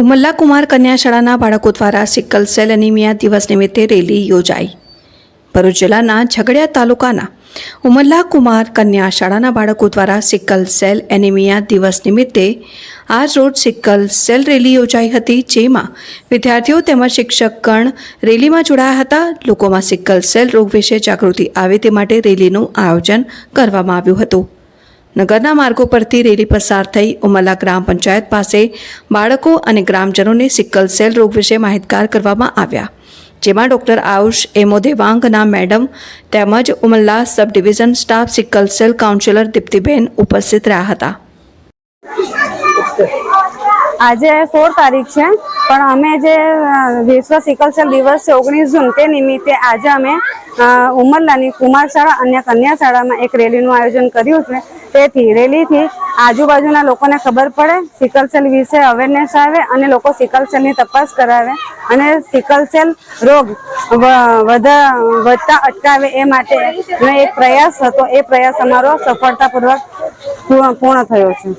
ઉમલ્લા કુમાર કન્યા શાળાના બાળકો દ્વારા સિકલ સેલ એનિમિયા દિવસ નિમિત્તે રેલી યોજાઈ. ભરૂચ જિલ્લાના ઝઘડિયા તાલુકાના ઉમલ્લા કુમાર કન્યા શાળાના બાળકો દ્વારા સિકલ સેલ એનિમિયા દિવસ નિમિત્તે આજ રોજ સિકલ સેલ રેલી યોજાઈ હતી, જેમાં વિદ્યાર્થીઓ તેમજ શિક્ષકગણ રેલીમાં જોડાયા હતા. લોકોમાં સિકલ સેલ રોગ વિશે જાગૃતિ આવે તે માટે રેલીનું આયોજન કરવામાં આવ્યું હતું. નગરના માર્ગો પરથી રેલી પસાર થઈ ઉમલા ગ્રામ પંચાયત પાસે બાળકો અને ગ્રામજનોને સિકલ સેલ રોગ વિશે માહિતગાર કરવામાં આવ્યા, જેમાં ડૉક્ટર આયુષ એમો દેવાંગના મેડમ તેમજ Umalla sub division staff sickle cell counsellor Diptiben ઉપસ્થિત રહ્યા હતા. આજે સોળ તારીખ છે, પણ અમે જે વિશ્વ સિકલ સેલ દિવસ છે ઓગણીસ જૂન તે નિમિત્તે આજે અમે ઉમરલાની કુમાર શાળા અને કન્યા શાળામાં એક રેલીનું આયોજન કર્યું છે. તેથી રેલીથી આજુબાજુના લોકોને ખબર પડે, સિકલ સેલ વિશે અવેરનેસ આવે અને લોકો સિકલ સેલની તપાસ કરાવે અને સિકલ સેલ રોગ વધા, વધતા અટકાવે એ માટે એક પ્રયાસ હતો. એ પ્રયાસ અમારો સફળતાપૂર્વક પૂર્ણ થયો છે.